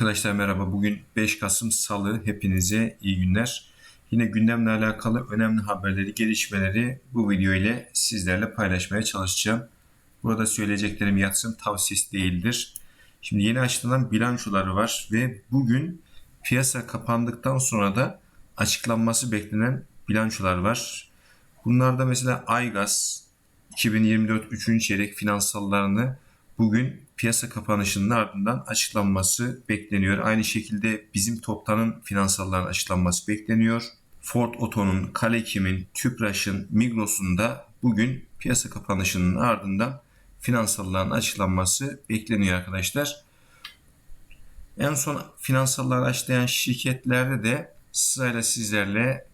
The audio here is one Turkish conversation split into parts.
Arkadaşlar merhaba. Bugün 5 Kasım Salı. Hepinize iyi günler. Yine gündemle alakalı önemli haberleri, gelişmeleri bu video ile sizlerle paylaşmaya çalışacağım. Burada söyleyeceklerim yatırım tavsiyesi değildir. Şimdi yeni açıklanan bilançoları var ve bugün piyasa kapandıktan sonra da açıklanması beklenen bilançolar var. Bunlarda mesela Aygaz 2024 3. çeyrek finansallarını bugün piyasa kapanışının ardından açıklanması bekleniyor. Aynı şekilde bizim Toptan'ın finansalların açıklanması bekleniyor. Ford Oto'nun, Kalekim'in, Tüpraş'ın, Migros'un da bugün piyasa kapanışının ardından finansalların açıklanması bekleniyor arkadaşlar. En son finansalları açıklayan şirketlerde de sırayla sizlerle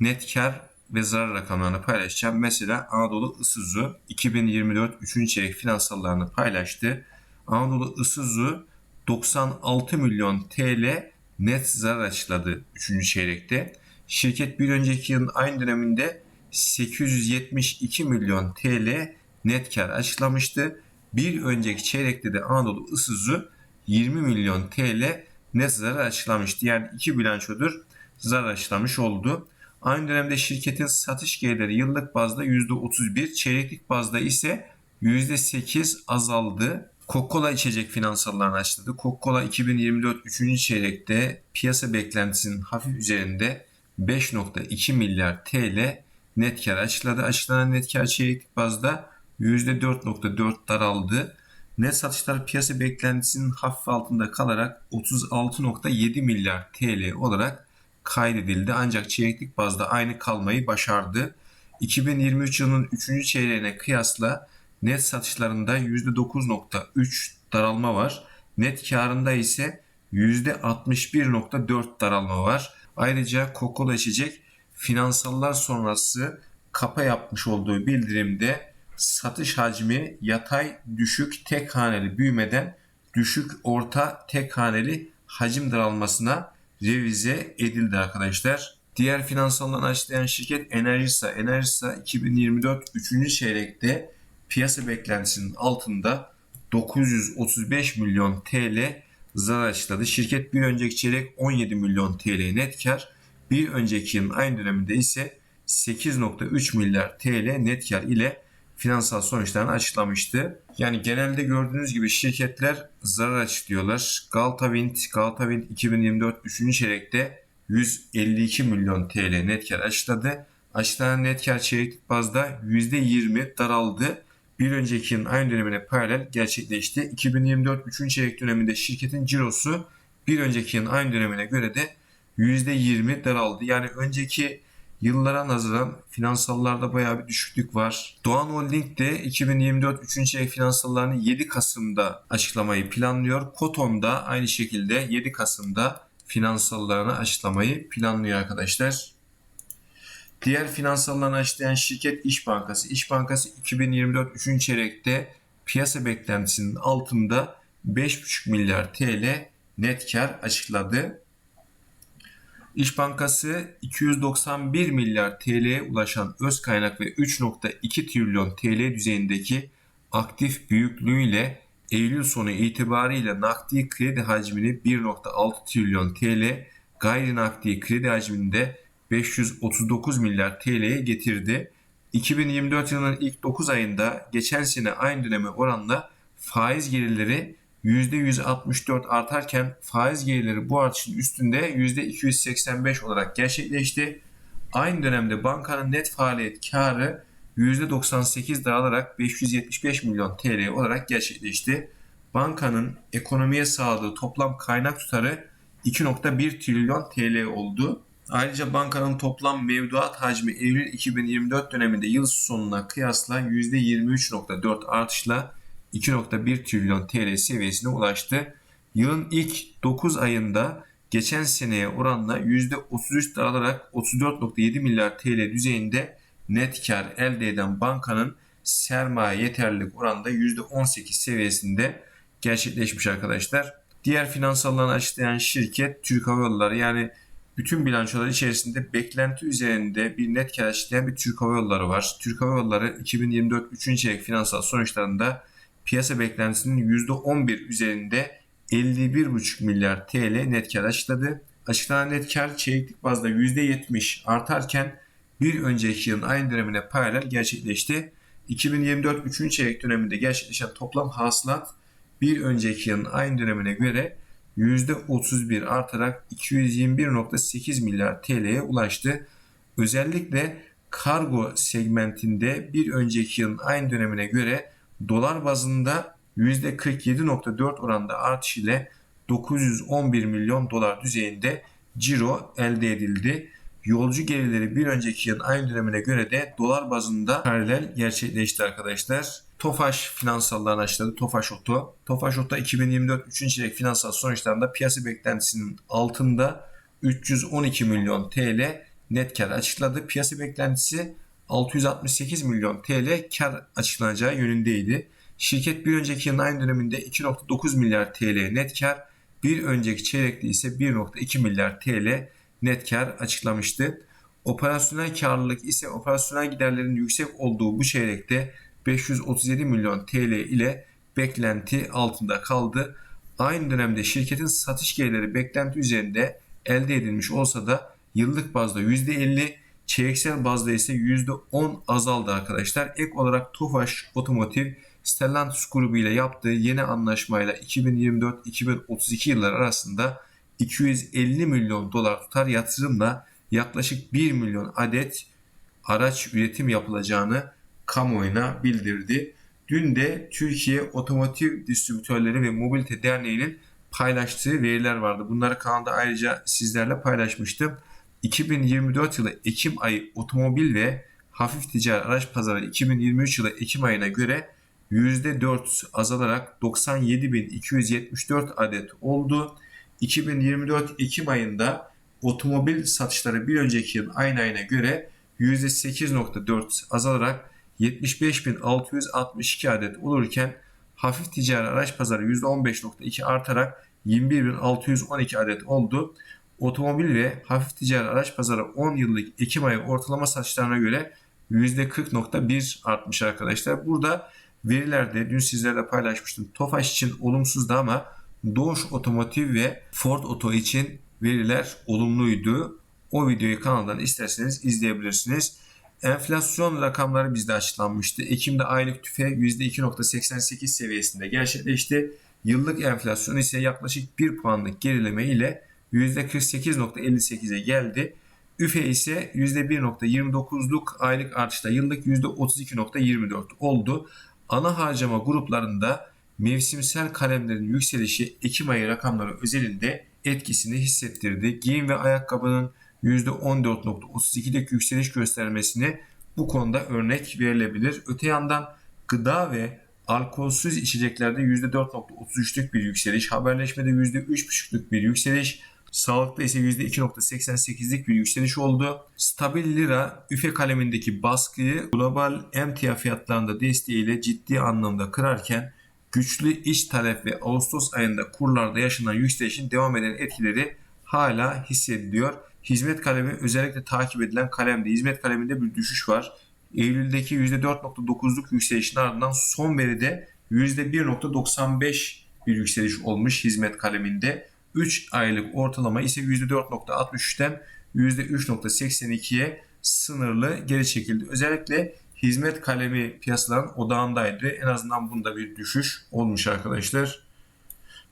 net kar ve zarar rakamlarını paylaşacağım. Mesela Anadolu Isuzu 2024 3. çeyrek finansallarını paylaştı. Anadolu Isuzu 96 milyon TL net zarar açıkladı 3. çeyrekte. Şirket bir önceki yılın aynı döneminde 872 milyon TL net kar açıklamıştı. Bir önceki çeyrekte de Anadolu Isuzu 20 milyon TL net zarar açıklamıştı. Yani iki bilançodur zarar açıklamış oldu. Aynı dönemde şirketin satış gelirleri yıllık bazda %31, çeyreklik bazda ise %8 azaldı. Coca-Cola içecek finansallarını açıkladı. Coca-Cola 2024 3. çeyrekte piyasa beklentisinin hafif üzerinde 5.2 milyar TL net kar açıkladı. Açıklanan net kar çeyreklik bazda %4.4 daraldı. Net satışlar piyasa beklentisinin hafif altında kalarak 36.7 milyar TL olarak kaydedildi ancak çeyreklik bazda aynı kalmayı başardı. 2023 yılının 3. çeyreğine kıyasla net satışlarında %9.3 daralma var. Net karında ise %61.4 daralma var. Ayrıca Coca-Cola içecek finansallar sonrası kapa yapmış olduğu bildirimde satış hacmi yatay düşük tek haneli büyümeden düşük orta tek haneli hacim daralmasına revize edildi arkadaşlar. Diğer finansallarını açıklayan şirket Enerjisa. Enerjisa 2024 3. çeyrekte piyasa beklentisinin altında 935 milyon TL zarar açıkladı. Şirket bir önceki çeyrek 17 milyon TL net kar, bir önceki yılın aynı döneminde ise 8.3 milyar TL net kar ile finansal sonuçlarını açıklamıştı. Yani genelde gördüğünüz gibi şirketler zarar açıklıyorlar. Galta Wind, Galta Wind 2024 3. çeyrekte 152 milyon TL net kar açıkladı. Açıklanan net kar çeyreklik bazda %20 daraldı. Bir önceki yılın aynı dönemine paralel gerçekleşti. 2024 3. çeyrek döneminde şirketin cirosu bir önceki yılın aynı dönemine göre de %20 daraldı. Yani önceki Yıllara nazaran finansallarda bayağı bir düşüklük var. Doğan Holding de 2024 3. çeyrek finansallarını 7 Kasım'da açıklamayı planlıyor. Koton da aynı şekilde 7 Kasım'da finansallarını açıklamayı planlıyor arkadaşlar. Diğer finansallarını açıklayan şirket İş Bankası. İş Bankası 2024 3. çeyrekte piyasa beklentisinin altında 5,5 milyar TL net kar açıkladı. İş Bankası 291 milyar TL'ye ulaşan öz kaynak ve 3.2 trilyon TL düzeyindeki aktif büyüklüğüyle Eylül sonu itibariyle nakdi kredi hacmini 1.6 trilyon TL, gayri nakdi kredi hacminde 539 milyar TL'ye getirdi. 2024 yılının ilk 9 ayında geçen sene aynı döneme oranla faiz gelirleri %164 artarken faiz gelirleri bu artışın üstünde %285 olarak gerçekleşti. Aynı dönemde bankanın net faaliyet karı %98 daralarak 575 milyon TL olarak gerçekleşti. Bankanın ekonomiye sağladığı toplam kaynak tutarı 2.1 trilyon TL oldu. Ayrıca bankanın toplam mevduat hacmi Eylül 2024 döneminde yıl sonuna kıyasla %23.4 artışla 2.1 trilyon TL seviyesine ulaştı. Yılın ilk 9 ayında geçen seneye oranla %33 daralarak 34.7 milyar TL düzeyinde net kar elde eden bankanın sermaye yeterlilik oranında %18 seviyesinde gerçekleşmiş arkadaşlar. Diğer finansallarını açıklayan şirket Türk Hava Yolları yani bütün bilançolar içerisinde beklenti üzerinde bir net kar açıklayan bir Türk Hava Yolları var. Türk Hava Yolları 2024 3. çeyrek finansal sonuçlarında piyasa beklentisinin %11 üzerinde 51,5 milyar TL net kar açıkladı. Açıklanan net kar çeyreklik bazda %70 artarken bir önceki yılın aynı dönemine paralel gerçekleşti. 2024 3. çeyrek döneminde gerçekleşen toplam hasılat bir önceki yılın aynı dönemine göre %31 artarak 221.8 milyar TL'ye ulaştı. Özellikle kargo segmentinde bir önceki yılın aynı dönemine göre dolar bazında %47.4 oranda artış ile 911 milyon dolar düzeyinde ciro elde edildi. Yolcu gelirleri bir önceki yılın aynı dönemine göre de dolar bazında paralel gerçekleşti arkadaşlar. Tofaş finansallarını açıkladı. Tofaş Oto. Tofaş Oto 2024 3. çeyrek finansal sonuçlarında piyasa beklentisinin altında 312 milyon TL net kar açıkladı. Piyasa beklentisi 668 milyon TL kar açıklanacağı yönündeydi. Şirket bir önceki yılın aynı döneminde 2.9 milyar TL net kar, bir önceki çeyrekte ise 1.2 milyar TL net kar açıklamıştı. Operasyonel karlılık ise operasyonel giderlerin yüksek olduğu bu çeyrekte 537 milyon TL ile beklenti altında kaldı. Aynı dönemde şirketin satış gelirleri beklenti üzerinde elde edilmiş olsa da yıllık bazda %50, çeyreksel bazda ise %10 azaldı arkadaşlar. Ek olarak Tofaş Otomotiv Stellantis grubu ile yaptığı yeni anlaşmayla 2024-2032 yılları arasında 250 milyon dolar tutar yatırımla yaklaşık 1 milyon adet araç üretim yapılacağını kamuoyuna bildirdi. Dün de Türkiye Otomotiv Distribütörleri ve Mobilite Derneği'nin paylaştığı veriler vardı. Bunları kanalda ayrıca sizlerle paylaşmıştım. 2024 yılı Ekim ayı otomobil ve hafif ticari araç pazarı 2023 yılı Ekim ayına göre %4 azalarak 97.274 adet oldu. 2024 Ekim ayında otomobil satışları bir önceki yıl aynı ayına göre %8.4 azalarak 75.662 adet olurken hafif ticari araç pazarı %15.2 artarak 21.612 adet oldu. Otomobil ve hafif ticari araç pazarı 10 yıllık Ekim ayı ortalama satışlarına göre %40.1 artmış arkadaşlar. Burada verilerde dün sizlerle paylaşmıştım. Tofaş için olumsuzdu ama Doğuş Otomotiv ve Ford Oto için veriler olumluydu. O videoyu kanaldan isterseniz izleyebilirsiniz. Enflasyon rakamları bizde açıklanmıştı. Ekim'de aylık tüfe %2.88 seviyesinde gerçekleşti. Yıllık enflasyon ise yaklaşık 1 puanlık gerileme ile %48.58'e geldi. Üfe ise %1.29'luk aylık artışta yıllık %32.24 oldu. Ana harcama gruplarında mevsimsel kalemlerin yükselişi Ekim ayı rakamları özelinde etkisini hissettirdi. Giyim ve ayakkabının %14.32'lik yükseliş göstermesini bu konuda örnek verilebilir. Öte yandan gıda ve alkolsüz içeceklerde %4.33'lük bir yükseliş, haberleşmede %3.5'lük bir yükseliş, Sağlıkta ise %2.88'lik bir yükseliş oldu. Stabil lira üfe kalemindeki baskıyı global emtia fiyatlarında desteğiyle ciddi anlamda kırarken güçlü iç talep ve Ağustos ayında kurlarda yaşanan yükselişin devam eden etkileri hala hissediliyor. Hizmet kalemi özellikle takip edilen kalemde. Hizmet kaleminde bir düşüş var. Eylül'deki %4.9'luk yükselişin ardından son veride %1.95 bir yükseliş olmuş hizmet kaleminde. 3 aylık ortalama ise %4.63'ten %3.82'ye sınırlı geri çekildi. Özellikle hizmet kalemi piyasaların odağındaydı. En azından bunda bir düşüş olmuş arkadaşlar.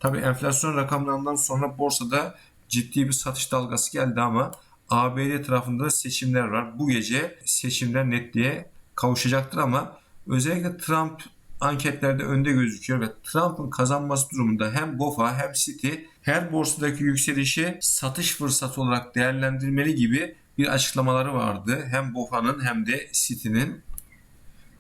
Tabii enflasyon rakamlarından sonra borsada ciddi bir satış dalgası geldi ama ABD tarafında seçimler var. Bu gece seçimler netliğe kavuşacaktır ama özellikle Trump anketlerde önde gözüküyor ve Trump'ın kazanması durumunda hem BOFA hem City her borsadaki yükselişi satış fırsatı olarak değerlendirmeli gibi bir açıklamaları vardı. Hem BOFA'nın hem de City'nin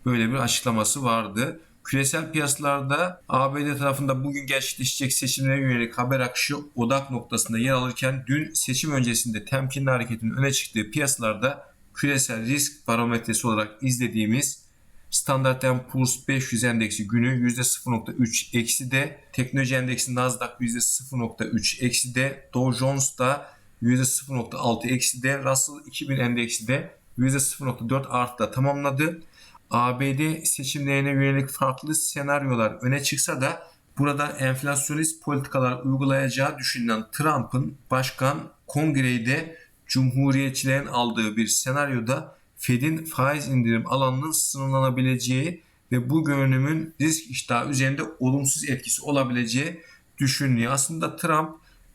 böyle bir açıklaması vardı. Küresel piyasalarda ABD tarafında bugün gerçekleşecek seçimlere yönelik haber akışı odak noktasında yer alırken dün seçim öncesinde temkinli hareketin öne çıktığı piyasalarda küresel risk barometresi olarak izlediğimiz Standart Poor's 500 endeksi günü %0.3 eksi de teknoloji endeksi Nasdaq %0.3 eksi de Dow Jones da %0.6 eksi de Russell 2000 endeksi de %0.4 artıda tamamladı. ABD seçimlerine yönelik farklı senaryolar öne çıksa da Burada enflasyonist politikalar uygulayacağı düşünülen Trump'ın başkan kongreyi de cumhuriyetçilerin aldığı bir senaryoda Fed'in faiz indirim alanının sınırlanabileceği ve bu görünümün risk iştahı üzerinde olumsuz etkisi olabileceği düşünülüyor. Aslında Trump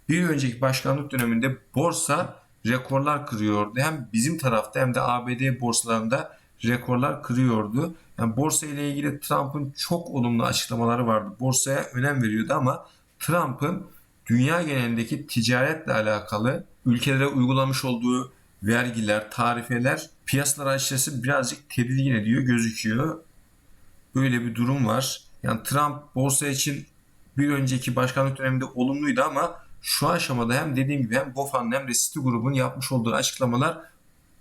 bir önceki başkanlık döneminde borsa rekorlar kırıyordu. Hem bizim tarafta hem de ABD borsalarında rekorlar kırıyordu. Yani borsa ile ilgili Trump'ın çok olumlu açıklamaları vardı. Borsaya önem veriyordu ama Trump'ın dünya genelindeki ticaretle alakalı ülkelere uygulamış olduğu vergiler, tarifeler piyasalar açıkçası birazcık tedirgin ediyor gözüküyor. Böyle bir durum var. Yani Trump borsa için bir önceki başkanlık döneminde olumluydu ama şu aşamada hem dediğim gibi hem BOFA'nın hem de Citigroup'un yapmış olduğu açıklamalar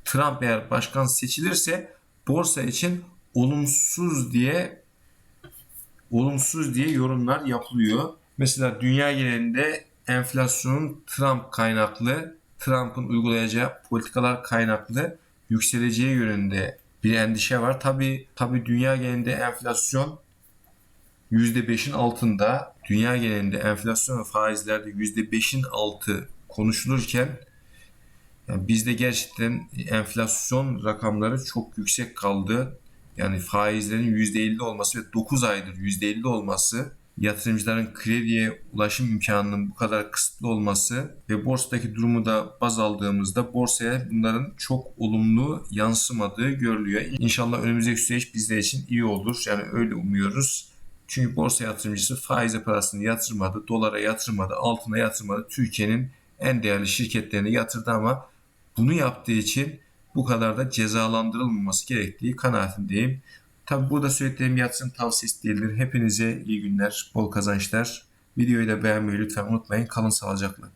Trump eğer başkan seçilirse borsa için olumsuz diye olumsuz diye yorumlar yapılıyor. Mesela dünya genelinde enflasyonun Trump kaynaklı, Trump'ın uygulayacağı politikalar kaynaklı yükseleceği yönünde bir endişe var. Tabi tabi dünya genelinde enflasyon %5'in altında. Dünya genelinde enflasyon ve faizlerde %5'in altı konuşulurken yani bizde gerçekten enflasyon rakamları çok yüksek kaldı. Yani faizlerin %50 olması ve 9 aydır %50 olması, yatırımcıların krediye ulaşım imkanının bu kadar kısıtlı olması ve borsadaki durumu da baz aldığımızda borsaya bunların çok olumlu yansımadığı görülüyor. İnşallah önümüzdeki süreç bizler için iyi olur. Yani öyle umuyoruz. Çünkü borsa yatırımcısı faize parasını yatırmadı, dolara yatırmadı, altına yatırmadı. Türkiye'nin en değerli şirketlerine yatırdı ama bunu yaptığı için bu kadar da cezalandırılmaması gerektiği kanaatindeyim. Tabi burada söylediğim yatırım tavsiyesi değildir. Hepinize iyi günler, bol kazançlar. Videoyu da beğenmeyi lütfen unutmayın. Kalın sağlıcakla.